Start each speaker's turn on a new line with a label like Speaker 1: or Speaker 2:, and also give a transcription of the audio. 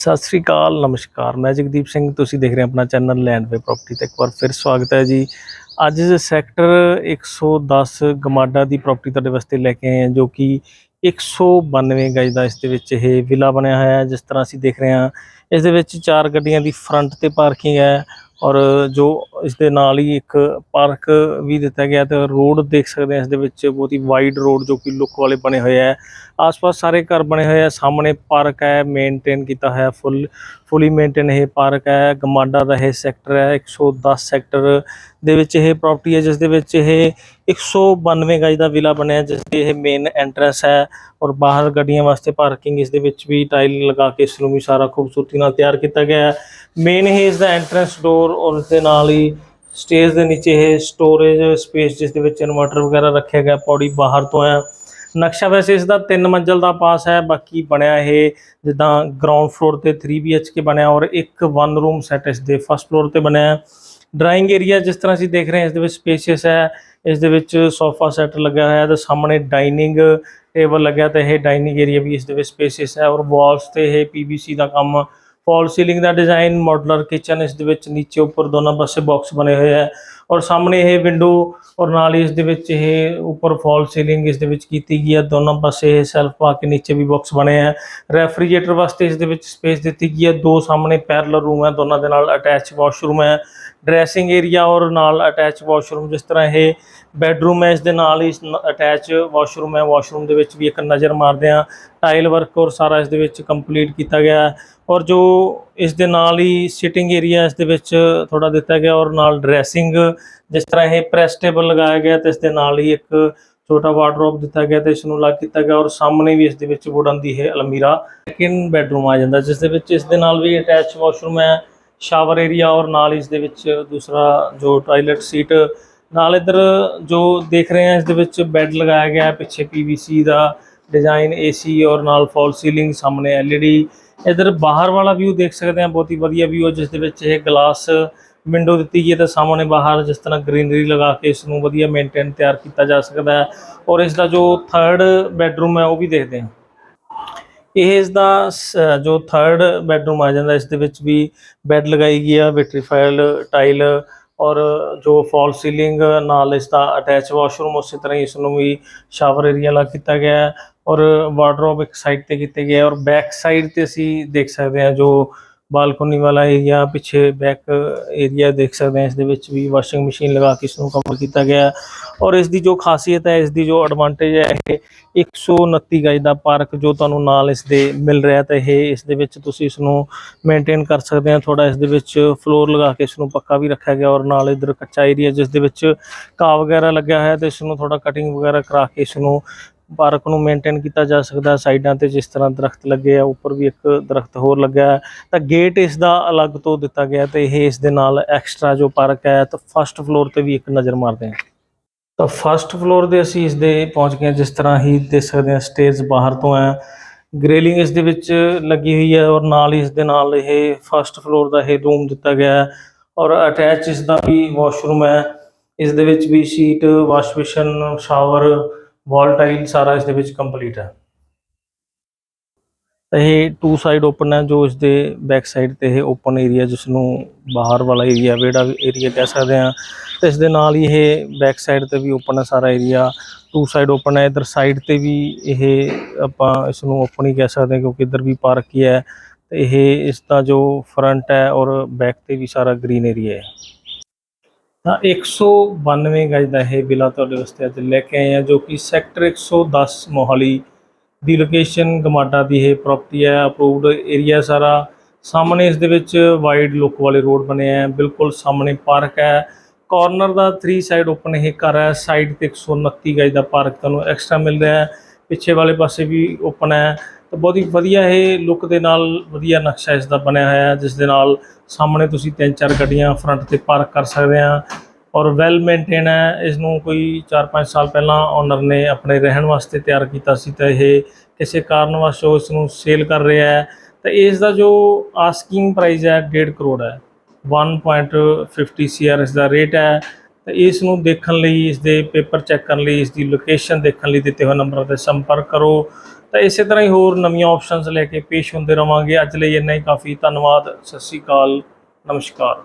Speaker 1: ਸਤਿ ਸ੍ਰੀ ਅਕਾਲ, ਨਮਸਕਾਰ। ਮੈਂ ਜਗਦੀਪ ਸਿੰਘ, ਤੁਸੀਂ ਦੇਖ ਰਹੇ ਆਪਣਾ ਚੈਨਲ ਲੈਂਡਵੇ ਪ੍ਰਾਪਰਟੀ ਤੇ ਇੱਕ ਵਾਰ ਫਿਰ ਸਵਾਗਤ ਹੈ ਜੀ। ਅੱਜ ਸੈਕਟਰ 110 ਗਮਾਡਾ ਦੀ ਪ੍ਰਾਪਰਟੀ ਤੁਹਾਡੇ ਵਾਸਤੇ ਲੈ ਕੇ ਆਏ ਹਾਂ, ਜੋ ਕਿ 192 ਗਜ ਦਾ ਇਸ ਦੇ ਵਿੱਚ ਇਹ ਵਿਲਾ ਬਣਿਆ ਹੋਇਆ ਹੈ। ਜਿਸ ਤਰ੍ਹਾਂ ਅਸੀਂ ਦੇਖ ਰਹੇ ਹਾਂ, ਇਸ ਦੇ ਵਿੱਚ ਚਾਰ ਗੱਡੀਆਂ ਦੀ ਫਰੰਟ ਤੇ ਪਾਰਕਿੰਗ ਹੈ। ਔਰ ਜੋ ਇਸ ਦੇ ਨਾਲ ਹੀ ਇੱਕ ਪਾਰਕ ਵੀ ਦਿੱਤਾ ਗਿਆ ਤੇ ਰੋਡ ਦੇਖ ਸਕਦੇ ਹਾਂ ਇਸ ਦੇ ਵਿੱਚ ਬਹੁਤ ਹੀ ਵਾਈਡ ਰੋਡ ਜੋ ਕਿ ਲੁੱਕ ਵਾਲੇ ਬਣੇ ਹੋਏ ਹੈ ਆਸ-ਪਾਸ ਸਾਰੇ ਘਰ ਬਣੇ ਹੋਏ ਆ, ਸਾਹਮਣੇ ਪਾਰਕ ਹੈ ਮੇਨਟੇਨ ਕੀਤਾ ਹੋਇਆ ਫੁੱਲ ਫੁੱਲੀ ਮੇਨਟੇਨ ਇਹ ਪਾਰਕ ਹੈ, ਗਮਾਡਾ ਦਾ ਇਹ ਸੈਕਟਰ ਹੈ 110 ਸੈਕਟਰ ਦੇ ਵਿੱਚ ਇਹ ਪ੍ਰਾਪਰਟੀ ਹੈ, ਜਿਸ ਦੇ ਵਿੱਚ ਇਹ 192 ਗਜ ਦਾ ਵਿਲਾ ਬਣਿਆ ਜਿਸ ਦੀ ਇਹ ਮੇਨ ਐਂਟਰੈਂਸ ਹੈ ਔਰ ਬਾਹਰ ਗੱਡੀਆਂ ਵਾਸਤੇ ਪਾਰਕਿੰਗ ਇਸ ਦੇ ਵਿੱਚ ਵੀ ਟਾਈਲ ਲਗਾ ਕੇ ਇਸ ਨੂੰ ਵੀ ਸਾਰਾ ਖੂਬਸੂਰਤੀ ਨਾਲ ਤਿਆਰ ਕੀਤਾ ਗਿਆ ਹੈ। ਮੇਨ ਇਹ ਇਸ ਦਾ ਐਂਟਰੈਂਸ ਡੋਰ ਔਰ ਉਸ ਦੇ ਨਾਲ ਹੀ ਸਟੇਜ ਦੇ ਨੀਚੇ ਇਹ ਸਟੋਰੇਜ ਸਪੇਸ ਜਿਸ ਦੇ ਵਿੱਚ ਇਨਵਰਟਰ ਵਗੈਰਾ ਰੱਖਿਆ ਗਿਆ, ਪੌੜੀ ਬਾਹਰ ਤੋਂ ਹੈ। ਨਕਸ਼ਾ ਵੈਸੇ ਇਸ ਦਾ ਤਿੰਨ ਮੰਜ਼ਲ ਦਾ ਪਾਸ ਹੈ, ਬਾਕੀ ਬਣਿਆ ਇਹ ਜਿੱਦਾਂ ਗਰਾਊਂਡ ਫਲੋਰ ਤੇ 3 BHK ਬਣਿਆ ਔਰ ਇੱਕ ਵਨ ਰੂਮ ਸੈਟ ਇਸ ਦੇ ਫਸਟ ਫਲੋਰ ਤੇ ਬਣਿਆ ਡਰਾਇੰਗ ਏਰੀਆ ਜਿਸ ਤਰ੍ਹਾਂ ਅਸੀਂ ਦੇਖ ਰਹੇ ਹਾਂ, ਇਸ ਦੇ ਵਿੱਚ ਸਪੇਸ਼ੀਅਸ ਹੈ, ਇਸ ਦੇ ਵਿੱਚ ਸੋਫਾ ਸੈੱਟ ਲੱਗਿਆ ਹੋਇਆ ਹੈ ਤੇ ਸਾਹਮਣੇ ਡਾਈਨਿੰਗ ਟੇਬਲ ਲੱਗਿਆ ਤੇ ਇਹ ਡਾਈਨਿੰਗ ਏਰੀਆ ਵੀ ਇਸ ਦੇ ਵਿੱਚ ਸਪੇਸ਼ੀਅਸ ਹੈ ਔਰ ਵਾਲਸ ਤੇ ਇਹ PVC ਦਾ ਕੰਮ ਫਾਲ ਸੀਲਿੰਗ ਦਾ ਡਿਜ਼ਾਈਨ ਮਾਡੂਲਰ ਕਿਚਨ ਇਸ ਦੇ ਵਿੱਚ ਨੀਚੇ ਉੱਪਰ ਦੋਨਾਂ ਪਾਸੇ ਬਾਕਸ ਬਣੇ ਹੋਏ ਹੈ ਔਰ ਸਾਹਮਣੇ ਇਹ ਵਿੰਡੋ ਔਰ ਨਾਲ ਹੀ ਇਸ ਦੇ ਵਿੱਚ ਇਹ ਉੱਪਰ ਫਾਲ ਸੀਲਿੰਗ ਇਸ ਦੇ ਵਿੱਚ ਕੀਤੀ ਗਈ ਹੈ। ਦੋਨੋਂ ਪਾਸੇ ਇਹ ਸੈਲਫ ਪਾ ਕੇ ਨੀਚੇ ਵੀ ਬਾਕਸ ਬਣੇ ਹੈ ਰੈਫਰੀਜਰੇਟਰ ਵਾਸਤੇ ਇਸ ਦੇ ਵਿੱਚ ਸਪੇਸ ਦਿੱਤੀ ਗਈ ਹੈ। ਦੋ ਸਾਹਮਣੇ ਪੈਰਲਲ ਰੂਮ ਹੈ। ਦੋਨਾਂ ਦੇ ਨਾਲ ਅਟੈਚ ਵਾਸ਼ਰੂਮ ਹੈ। ਡਰੈਸਿੰਗ ਏਰੀਆ ਔਰ ਨਾਲ ਅਟੈਚ ਵਾਸ਼ਰੂਮ ਜਿਸ ਤਰ੍ਹਾਂ ਇਹ ਬੈੱਡਰੂਮ ਹੈ, ਇਸ ਦੇ ਨਾਲ ਹੀ ਅਟੈਚ ਵਾਸ਼ਰੂਮ ਹੈ। ਵਾਸ਼ਰੂਮ ਦੇ ਵਿੱਚ ਵੀ ਇੱਕ ਨਜ਼ਰ ਮਾਰਦੇ ਹਾਂ। ਟਾਈਲ ਵਰਕ ਔਰ ਸਾਰਾ ਇਸ ਦੇ ਵਿੱਚ ਕੰਪਲੀਟ ਕੀਤਾ ਗਿਆ ਔਰ ਜੋ ਇਸ ਦੇ ਨਾਲ ਹੀ ਸਿਟਿੰਗ ਏਰੀਆ ਇਸ ਦੇ ਵਿੱਚ ਥੋੜਾ ਦਿੱਤਾ ਗਿਆ ਔਰ ਨਾਲ ਡਰੈਸਿੰਗ ਜਿਸ ਤਰ੍ਹਾਂ ਇਹ ਪ੍ਰੈਸ ਟੇਬਲ ਲਗਾਇਆ ਗਿਆ ਤੇ ਇਸ ਦੇ ਨਾਲ ਹੀ ਇੱਕ ਛੋਟਾ ਵਾਰਡਰੋਬ ਦਿੱਤਾ ਗਿਆ ਤੇ ਇਸ ਨੂੰ ਲੱਗ ਕੀਤਾ ਗਿਆ ਔਰ ਸਾਹਮਣੇ ਵੀ ਇਸ ਦੇ ਵਿੱਚ ਵੁਡਨ ਦੀ ਹੈ ਅਲਮੀਰਾ ਸੈਕਿੰਡ ਬੈਡਰੂਮ ਆ ਜਾਂਦਾ, ਜਿਸ ਦੇ ਵਿੱਚ ਇਸ ਦੇ ਨਾਲ ਵੀ ਅਟੈਚ ਵਾਸ਼ਰੂਮ ਹੈ ਸ਼ਾਵਰ ਏਰੀਆ ਔਰ ਨਾਲ ਇਸ ਦੇ ਵਿੱਚ ਦੂਸਰਾ ਜੋ ਟਾਇਲਟ ਸੀਟ ਨਾਲ ਇਧਰ ਜੋ ਦੇਖ ਰਹੇ ਹਾਂ ਇਸ ਦੇ ਵਿੱਚ ਬੈੱਡ ਲਗਾਇਆ ਗਿਆ ਹੈ, ਪਿੱਛੇ PVC ਦਾ ਡਿਜ਼ਾਈਨ AC ਔਰ ਨਾਲ ਫਾਲ ਸੀਲਿੰਗ ਸਾਹਮਣੇ LED ਇਧਰ ਬਾਹਰ ਵਾਲਾ ਵਿਊ ਦੇਖ ਸਕਦੇ ਹਾਂ, ਬਹੁਤ ਹੀ ਵਧੀਆ ਵਿਊ ਹੈ, ਜਿਸ ਦੇ ਵਿੱਚ ਇਹ ਗਲਾਸ ਵਿੰਡੋ ਦਿੱਤੀ ਗਈ ਹੈ ਤੇ ਸਾਹਮਣੇ ਬਾਹਰ ਜਿਸ ਤਰ੍ਹਾਂ ਗ੍ਰੀਨਰੀ ਲਗਾ ਕੇ ਇਸ ਨੂੰ ਵਧੀਆ ਮੇਨਟੇਨ ਤਿਆਰ ਕੀਤਾ ਜਾ ਸਕਦਾ ਹੈ ਔਰ ਇਸ ਦਾ ਜੋ ਥਰਡ ਬੈੱਡਰੂਮ ਹੈ, ਉਹ ਵੀ ਦੇਖਦੇ ਹਾਂ। ਇਹ ਇਸ ਦਾ ਸ- ਜੋ ਥਰਡ ਬੈੱਡਰੂਮ ਆ ਜਾਂਦਾ, ਇਸ ਦੇ ਵਿੱਚ ਵੀ ਬੈੱਡ ਲਗਾਈ ਗਈ ਆ ਵਿਟਰੀਫਾਈਡ ਟਾਈਲ ਔਰ ਜੋ ਫਾਲ ਸੀਲਿੰਗ ਨਾਲ ਇਸ ਦਾ ਅਟੈਚ ਵਾਸ਼ਰੂਮ ਉਸੇ ਤਰ੍ਹਾਂ ਹੀ ਇਸ ਨੂੰ ਵੀ ਸ਼ਾਵਰ ਏਰੀਆ ਲਾ ਕੀਤਾ ਗਿਆ ਹੈ ਔਰ ਵਾਰਡਰੋਬ ਇੱਕ ਸਾਈਡ ਤੇ ਕੀਤੇ ਗਏ ਔਰ ਬੈਕ ਸਾਈਡ ਤੇ ਅਸੀਂ ਦੇਖ ਸਕਦੇ ਹਾਂ ਜੋ ਬਾਲਕੋਨੀ ਵਾਲਾ ਏਰੀਆ ਪਿੱਛੇ ਬੈਕ ਏਰੀਆ ਦੇਖ ਸਕਦੇ ਹਾਂ, ਇਸ ਦੇ ਵਿੱਚ ਵੀ ਵਾਸ਼ਿੰਗ ਮਸ਼ੀਨ ਲਗਾ ਕੇ ਇਸ ਨੂੰ ਕਵਰ ਕੀਤਾ ਗਿਆ ਔਰ ਇਸ ਦੀ ਜੋ ਖਾਸੀਅਤ ਹੈ, ਇਸ ਦੀ ਜੋ ਐਡਵਾਂਟੇਜ ਹੈ, ਇਹ 129 ਗਜ ਦਾ ਪਾਰਕ ਜੋ ਤੁਹਾਨੂੰ ਨਾਲ ਇਸ ਦੇ ਮਿਲ ਰਿਹਾ ਤਾਂ ਇਹ ਇਸ ਦੇ ਵਿੱਚ ਤੁਸੀਂ ਇਸ ਨੂੰ ਮੇਨਟੇਨ ਕਰ ਸਕਦੇ ਆ ਥੋੜਾ ਇਸ ਦੇ ਵਿੱਚ ਫਲੋਰ ਲਗਾ ਕੇ ਇਸ ਨੂੰ ਪੱਕਾ ਵੀ ਰੱਖਿਆ ਗਿਆ ਔਰ ਨਾਲ ਇਧਰ ਕੱਚਾ ਏਰੀਆ ਜਿਸ ਦੇ ਵਿੱਚ ਘਾਹ ਵਗੈਰਾ ਲੱਗਿਆ ਹੋਇਆ, ਤੇ ਇਸ ਨੂੰ ਥੋੜਾ ਕਟਿੰਗ ਵਗੈਰਾ ਕਰਾ ਕੇ ਇਸ ਨੂੰ ਪਾਰਕ ਨੂੰ ਮੇਨਟੇਨ ਕੀਤਾ ਜਾ ਸਕਦਾ, ਸਾਈਡਾਂ ਤੇ ਜਿਸ ਤਰ੍ਹਾਂ ਦਰਖਤ ਲੱਗੇ ਆ, ਉੱਪਰ ਵੀ ਇੱਕ ਦਰਖਤ ਹੋਰ ਲੱਗਾ ਹੈ, ਤਾਂ ਗੇਟ ਇਸ ਦਾ ਅਲੱਗ ਤੋਂ ਦਿੱਤਾ ਗਿਆ ਤੇ ਇਹ ਇਸ ਦੇ ਨਾਲ ਐਕਸਟਰਾ ਜੋ ਪਾਰਕ ਹੈ, ਤਾਂ ਫਸਟ ਫਲੋਰ ਤੇ ਵੀ ਇੱਕ ਨਜ਼ਰ ਮਾਰਦੇ ਹਾਂ। ਤਾਂ ਫਸਟ ਫਲੋਰ ਦੇ ਅਸੀਂ ਇਸ ਦੇ ਪਹੁੰਚ ਗਏ ਜਿਸ ਤਰ੍ਹਾਂ ਹੀ ਦੇਖ ਸਕਦੇ ਹਾਂ ਸਟੇਜ ਬਾਹਰ ਤੋਂ ਹੈ। ਗ੍ਰੇਲਿੰਗ ਇਸ ਦੇ ਵਿੱਚ ਲੱਗੀ ਹੋਈ ਹੈ ਔਰ ਨਾਲ ਹੀ ਇਸ ਦੇ ਨਾਲ ਇਹ ਫਸਟ ਫਲੋਰ ਦਾ ਇਹ ਰੂਮ ਦਿੱਤਾ ਗਿਆ ਹੈ ਔਰ ਅਟੈਚ ਇਸ ਦਾ ਵੀ ਵਾਸ਼ਰੂਮ ਹੈ। ਇਸ ਦੇ ਵਿੱਚ ਵੀ seat wash basin shower wall tile ਸਾਰਾ ਇਸ ਦੇ ਵਿੱਚ ਕੰਪਲੀਟ ਹੈ। ਇਹ ਟੂ ਸਾਈਡ ਓਪਨ ਹੈ, ਜੋ ਇਸ ਦੇ ਬੈਕ ਸਾਈਡ ਤੇ ਇਹ ਓਪਨ ਏਰੀਆ ਜਿਸ ਨੂੰ ਬਾਹਰ ਵਾਲਾ ਏਰੀਆ ਵਿਹੜਾ ਏਰੀਆ ਕਹਿ ਸਕਦੇ ਹਾਂ। ਤੇ ਇਸ ਦੇ ਨਾਲ ਹੀ ਇਹ ਬੈਕ ਸਾਈਡ ਤੇ ਵੀ ਓਪਨ ਹੈ ਸਾਰਾ ਏਰੀਆ ਟੂ ਸਾਈਡ ਓਪਨ ਹੈ, ਇਧਰ ਸਾਈਡ ਤੇ ਵੀ ਇਹ ਆਪਾਂ ਇਸ ਨੂੰ ਓਪਨ ਹੀ ਕਹਿ ਸਕਦੇ ਹਾਂ, ਕਿਉਂਕਿ ਇਧਰ ਵੀ ਪਾਰਕ ਹੀ ਹੈ। ਤੇ ਇਹ ਇਸ ਦਾ ਜੋ ਫਰੰਟ ਹੈ ਔਰ ਬੈਕ ਤੇ ਵੀ ਸਾਰਾ ਗ੍ਰੀਨ ਏਰੀਆ ਹੈ। ਤਾਂ 192 ਗਜ ਦਾ ਇਹ ਵਿਲਾ ਤੁਹਾਡੇ ਵਾਸਤੇ ਅੱਜ ਲੈ ਕੇ ਆਏ ਆ, ਜੋ ਕਿ ਸੈਕਟਰ 110 ਮੋਹਾਲੀ ਦੀ ਲੋਕੇਸ਼ਨ ਗਮਾਡਾ ਦੀ ਇਹ ਪ੍ਰਾਪਰਟੀ ਹੈ ਅਪਰੂਵਡ ਏਰੀਆ ਸਾਰਾ। ਸਾਹਮਣੇ ਇਸ ਦੇ ਵਿੱਚ ਵਾਈਡ ਲੁੱਕ ਵਾਲੇ ਰੋਡ ਬਣੇ ਆ, ਬਿਲਕੁਲ ਸਾਹਮਣੇ ਪਾਰਕ ਹੈ। ਕਾਰਨਰ ਦਾ 3 ਸਾਈਡ ਓਪਨ ਇਹ ਘਰ ਹੈ ਸਾਈਡ ਤੇ 129 ਗਜ ਦਾ ਪਾਰਕ ਤੁਹਾਨੂੰ ਐਕਸਟਰਾ ਮਿਲ ਰਿਹਾ ਹੈ। ਪਿੱਛੇ ਵਾਲੇ ਪਾਸੇ ਵੀ ਓਪਨ ਹੈ। ਤਾਂ ਬਹੁਤ ਹੀ ਵਧੀਆ ਇਹ ਲੁੱਕ ਦੇ ਨਾਲ ਵਧੀਆ ਨਕਸ਼ਾ ਇਸ ਦਾ ਬਣਿਆ ਹੋਇਆ ਹੈ, ਜਿਸ ਦੇ ਨਾਲ ਸਾਹਮਣੇ ਤੁਸੀਂ ਤਿੰਨ ਚਾਰ ਗੱਡੀਆਂ ਫਰੰਟ ਤੇ ਪਾਰਕ ਕਰ ਸਕਦੇ ਆ ਔਰ ਵੈਲ ਮੇਨਟੇਨ ਹੈ। ਇਸ ਨੂੰ ਕੋਈ 4-5 ਸਾਲ ਪਹਿਲਾਂ ਓਨਰ ਨੇ ਆਪਣੇ ਰਹਿਣ ਵਾਸਤੇ ਤਿਆਰ ਕੀਤਾ ਸੀ ਤਾਂ ਇਹ ਕਿਸੇ ਕਾਰਨ ਵਜੋਂ ਇਸ ਨੂੰ ਸੇਲ ਕਰ ਰਿਹਾ ਹੈ। ਤਾਂ ਇਸ ਦਾ ਜੋ ਆਸਕਿੰਗ ਪ੍ਰਾਈਸ ਹੈ 1.5 ਕਰੋੜ ਹੈ। 1.50 ਸੀਆਰ ਇਸ ਦਾ ਰੇਟ ਹੈ। ਤਾਂ ਇਸ ਨੂੰ ਦੇਖਣ ਲਈ, ਇਸ ਦੇ ਪੇਪਰ ਚੈੱਕ ਕਰਨ ਲਈ, ਇਸ ਦੀ ਲੋਕੇਸ਼ਨ ਦੇਖਣ ਲਈ ਦਿੱਤੇ ਹੋਏ ਨੰਬਰਾਂ ਤੇ ਸੰਪਰਕ ਕਰੋ। ਤਾਂ ਇਸੇ ਤਰ੍ਹਾਂ ਹੀ ਹੋਰ ਨਵੀਆਂ ਆਪਸ਼ਨਸ ਲੈ ਕੇ ਪੇਸ਼ ਹੁੰਦੇ ਰਵਾਂਗੇ। ਅੱਜ ਲਈ ਇੰਨਾ ਹੀ। ਕਾਫੀ ਧੰਨਵਾਦ। ਸਤਿ ਸ਼੍ਰੀ ਅਕਾਲ। ਨਮਸਕਾਰ।